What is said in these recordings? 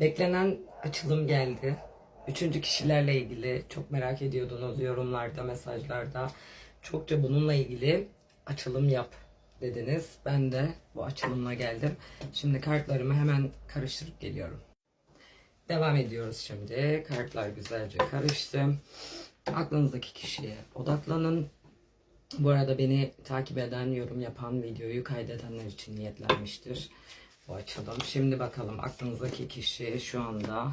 Beklenen açılım geldi. Üçüncü kişilerle ilgili çok merak ediyordunuz yorumlarda, mesajlarda. Çokça bununla ilgili açılım yap dediniz. Ben de bu açılımla geldim. Şimdi kartlarımı hemen karıştırıp geliyorum. Devam ediyoruz şimdi. Kartlar güzelce karıştı. Aklınızdaki kişiye odaklanın. Bu arada beni takip eden, yorum yapan, videoyu kaydedenler için niyetlenmiştir bu açılım. Şimdi bakalım aklınızdaki kişi şu anda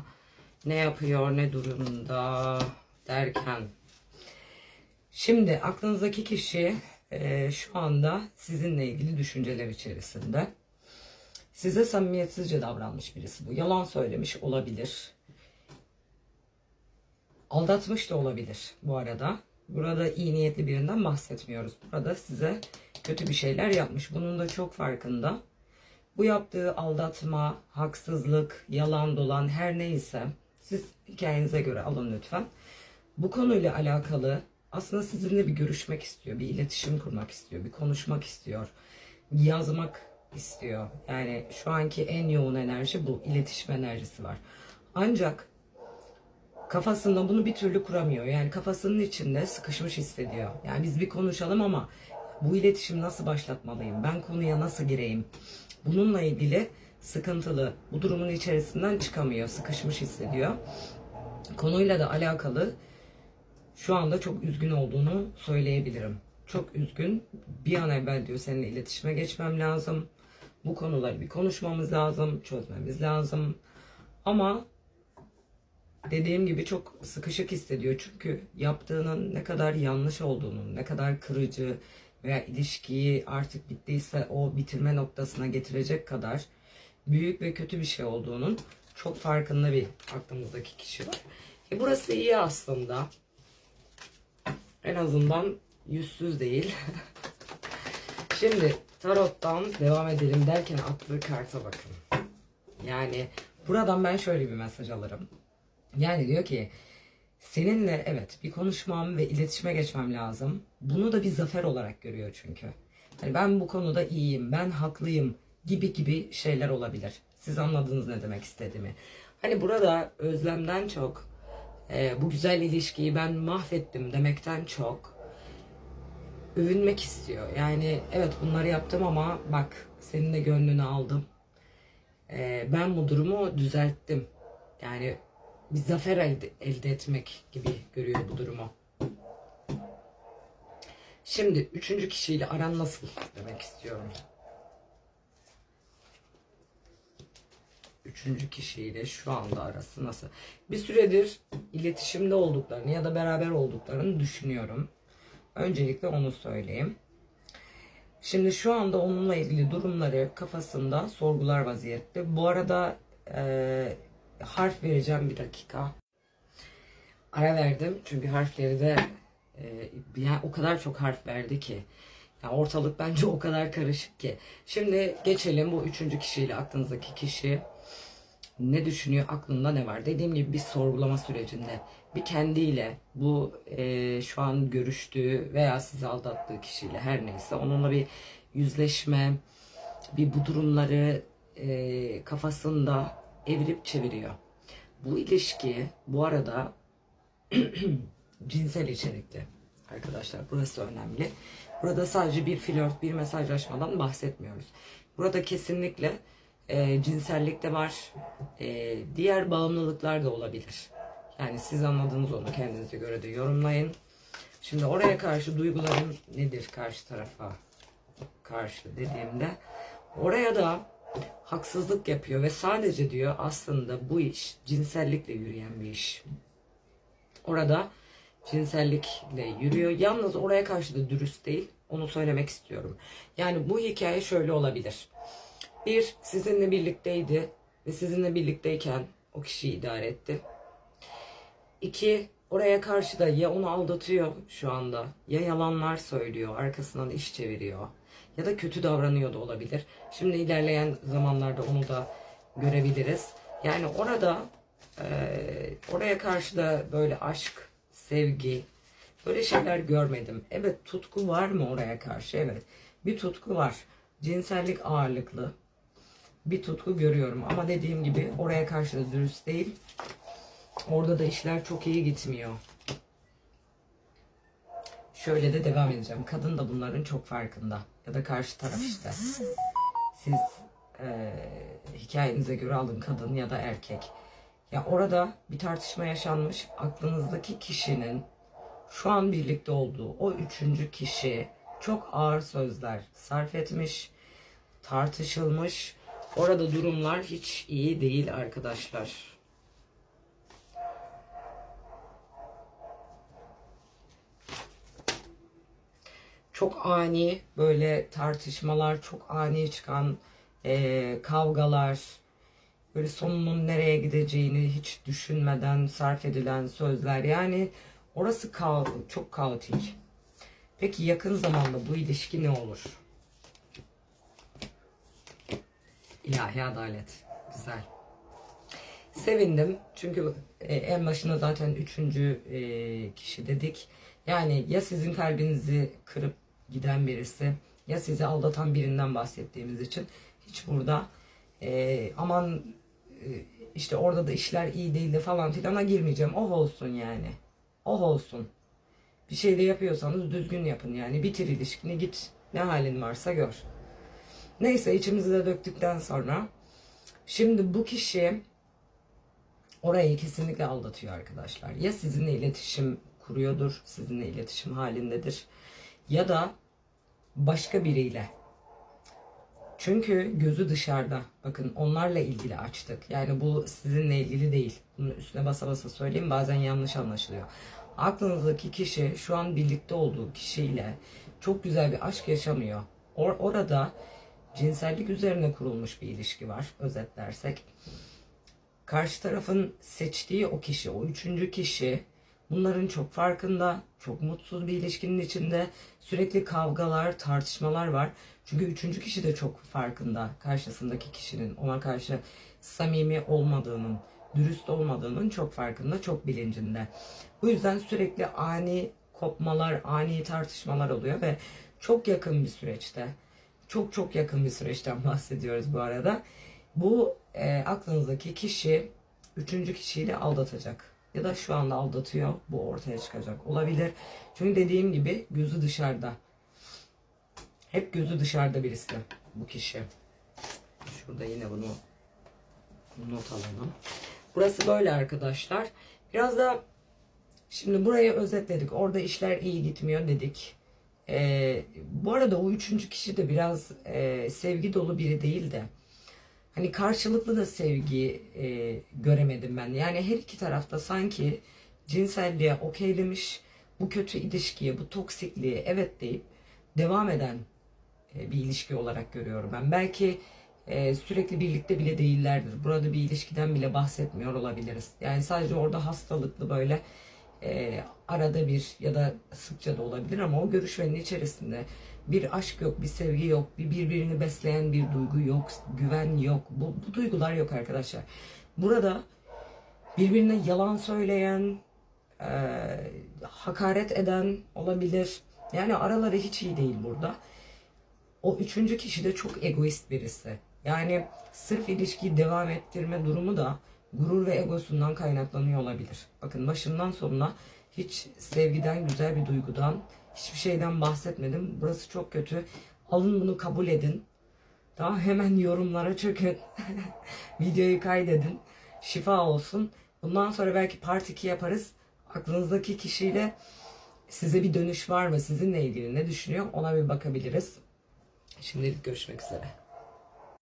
ne yapıyor, ne durumda derken. Şimdi aklınızdaki kişi e, şu anda sizinle ilgili düşünceler içerisinde. Size samimiyetsizce davranmış birisi bu. Yalan söylemiş olabilir. Aldatmış da olabilir bu arada. Burada iyi niyetli birinden bahsetmiyoruz. Burada size kötü bir şeyler yapmış. Bunun da çok farkında. Bu yaptığı aldatma, haksızlık, yalan dolan her neyse siz hikayenize göre alın lütfen. Bu konuyla alakalı aslında sizinle bir görüşmek istiyor, bir iletişim kurmak istiyor, bir konuşmak istiyor, yazmak istiyor. Yani şu anki en yoğun enerji bu, iletişim enerjisi var. Ancak kafasında bunu bir türlü kuramıyor. Yani kafasının içinde sıkışmış hissediyor. Yani biz bir konuşalım ama bu iletişim nasıl başlatmalıyım? Ben konuya nasıl gireyim? Bununla ilgili sıkıntılı, bu durumun içerisinden çıkamıyor, sıkışmış hissediyor. Konuyla da alakalı şu anda çok üzgün olduğunu söyleyebilirim. Çok üzgün. Bir an evvel diyor seninle iletişime geçmem lazım. Bu konuları bir konuşmamız lazım, çözmemiz lazım. Ama dediğim gibi çok sıkışık hissediyor. Çünkü yaptığının ne kadar yanlış olduğunu, ne kadar kırıcı veya ilişkiyi artık bittiyse o bitirme noktasına getirecek kadar büyük ve kötü bir şey olduğunun çok farkında bir aklımızdaki kişi var. E burası iyi aslında. En azından yüzsüz değil. Şimdi tarottan devam edelim derken attığı karta bakın. Yani buradan ben şöyle bir mesaj alırım. Yani diyor ki seninle evet bir konuşmam ve iletişime geçmem lazım. Bunu da bir zafer olarak görüyor çünkü. Yani ben bu konuda iyiyim, ben haklıyım gibi gibi şeyler olabilir. Siz anladınız ne demek istediğimi. Hani burada özlemden çok e, bu güzel ilişkiyi ben mahvettim demekten çok övünmek istiyor. Yani evet bunları yaptım ama bak senin de gönlünü aldım. E, ben bu durumu düzelttim. Yani bir zafer elde, etmek gibi görüyor bu durumu. Şimdi üçüncü kişiyle aran nasıl demek istiyorum. Üçüncü kişiyle şu anda arası nasıl? Bir süredir iletişimde olduklarını ya da beraber olduklarını düşünüyorum. Öncelikle onu söyleyeyim. Şimdi şu anda onunla ilgili durumları kafasında sorgular vaziyette. Bu arada harf vereceğim bir dakika. Ara verdim çünkü harfleri de e, yani o kadar çok harf verdi ki. Yani ortalık bence o kadar karışık ki. Şimdi geçelim bu üçüncü kişiyle aklınızdaki kişi ne düşünüyor, aklında ne var? Dediğim gibi bir sorgulama sürecinde bir kendiyle bu e, şu an görüştüğü veya sizi aldattığı kişiyle her neyse onunla bir yüzleşme, bir bu durumları e, kafasında evirip çeviriyor. Bu ilişki bu arada cinsel içerikli arkadaşlar. Burası önemli. Burada sadece bir flört, bir mesajlaşmadan bahsetmiyoruz. Burada kesinlikle e, cinsellik de var. E, diğer bağımlılıklar da olabilir. Yani siz anladınız onu kendinize göre de yorumlayın. Şimdi oraya karşı duygularım nedir karşı tarafa karşı dediğimde oraya da haksızlık yapıyor ve sadece diyor aslında bu iş cinsellikle yürüyen bir iş. Orada cinsellikle yürüyor. Yalnız oraya karşı da dürüst değil. Onu söylemek istiyorum. Yani bu hikaye şöyle olabilir. Bir, sizinle birlikteydi ve sizinle birlikteyken o kişiyi idare etti. İki, oraya karşı da ya onu aldatıyor şu anda ya yalanlar söylüyor, arkasından iş çeviriyor ya da kötü davranıyor da olabilir. Şimdi ilerleyen zamanlarda onu da görebiliriz. Yani orada e, oraya karşı da böyle aşk, sevgi böyle şeyler görmedim. Evet tutku var mı oraya karşı? Evet bir tutku var. Cinsellik ağırlıklı. bir tutku görüyorum. Ama dediğim gibi oraya karşı da dürüst değil. Orada da işler çok iyi gitmiyor. Şöyle de devam edeceğim. Kadın da bunların çok farkında. Ya da karşı taraf işte. Siz eee, hikayenize göre alın kadın ya da erkek. Ya orada bir tartışma yaşanmış. Aklınızdaki kişinin şu an birlikte olduğu o üçüncü kişi çok ağır sözler sarf etmiş, tartışılmış. Orada durumlar hiç iyi değil arkadaşlar. Çok ani böyle tartışmalar, çok ani çıkan eee, kavgalar, böyle sonunun nereye gideceğini hiç düşünmeden sarf edilen sözler. Yani orası ka çok kaotik. Peki yakın zamanda bu ilişki ne olur? İlahi adalet. Güzel. Sevindim. Çünkü e, en başında zaten üçüncü e, kişi dedik. Yani ya sizin kalbinizi kırıp giden birisi ya sizi aldatan birinden bahsettiğimiz için hiç burada e, aman e, işte orada da işler iyi değildi falan filana girmeyeceğim. Oh olsun yani. Oh olsun. Bir şey de yapıyorsanız düzgün yapın yani. Bitir ilişkini git. Ne halin varsa gör. Neyse içimizi de döktükten sonra şimdi bu kişi orayı kesinlikle aldatıyor arkadaşlar. Ya sizinle iletişim kuruyordur, sizinle iletişim halindedir ya da başka biriyle. Çünkü gözü dışarıda. Bakın onlarla ilgili açtık. Yani bu sizinle ilgili değil. Bunu üstüne basa basa söyleyeyim bazen yanlış anlaşılıyor. Aklınızdaki kişi şu an birlikte olduğu kişiyle çok güzel bir aşk yaşamıyor. Or- orada cinsellik üzerine kurulmuş bir ilişki var özetlersek. Karşı tarafın seçtiği o kişi, o üçüncü kişi bunların çok farkında, çok mutsuz bir ilişkinin içinde sürekli kavgalar, tartışmalar var. Çünkü üçüncü kişi de çok farkında karşısındaki kişinin ona karşı samimi olmadığının, dürüst olmadığının çok farkında, çok bilincinde. Bu yüzden sürekli ani kopmalar, ani tartışmalar oluyor ve çok yakın bir süreçte, çok çok yakın bir süreçten bahsediyoruz bu arada. Bu e, aklınızdaki kişi üçüncü kişiyle aldatacak. Ya da şu anda aldatıyor. Bu ortaya çıkacak. Olabilir. Çünkü dediğim gibi gözü dışarıda. Hep gözü dışarıda birisi bu kişi. Şurada yine bunu not alalım. Burası böyle arkadaşlar. Biraz da şimdi burayı özetledik. Orada işler iyi gitmiyor dedik. Ee, bu arada o üçüncü kişi de biraz e, sevgi dolu biri değil de hani karşılıklı da sevgi e, göremedim ben. Yani her iki tarafta sanki cinselliğe okeylemiş bu kötü ilişkiye, bu toksikliğe evet deyip devam eden e, bir ilişki olarak görüyorum ben. Belki e, sürekli birlikte bile değillerdir. Burada bir ilişkiden bile bahsetmiyor olabiliriz. Yani sadece orada hastalıklı böyle e, arada bir ya da sıkça da olabilir ama o görüşmenin içerisinde bir aşk yok, bir sevgi yok, bir birbirini besleyen bir duygu yok, güven yok. Bu, bu duygular yok arkadaşlar. Burada birbirine yalan söyleyen, e, hakaret eden olabilir. Yani araları hiç iyi değil burada. O üçüncü kişi de çok egoist birisi. Yani sırf ilişkiyi devam ettirme durumu da gurur ve egosundan kaynaklanıyor olabilir. Bakın başından sonuna hiç sevgiden, güzel bir duygudan, hiçbir şeyden bahsetmedim. Burası çok kötü. Alın bunu kabul edin. Tamam hemen yorumlara çökün. Videoyu kaydedin. Şifa olsun. Bundan sonra belki part 2 yaparız. Aklınızdaki kişiyle size bir dönüş var mı? Sizinle ilgili ne düşünüyor? Ona bir bakabiliriz. Şimdilik görüşmek üzere.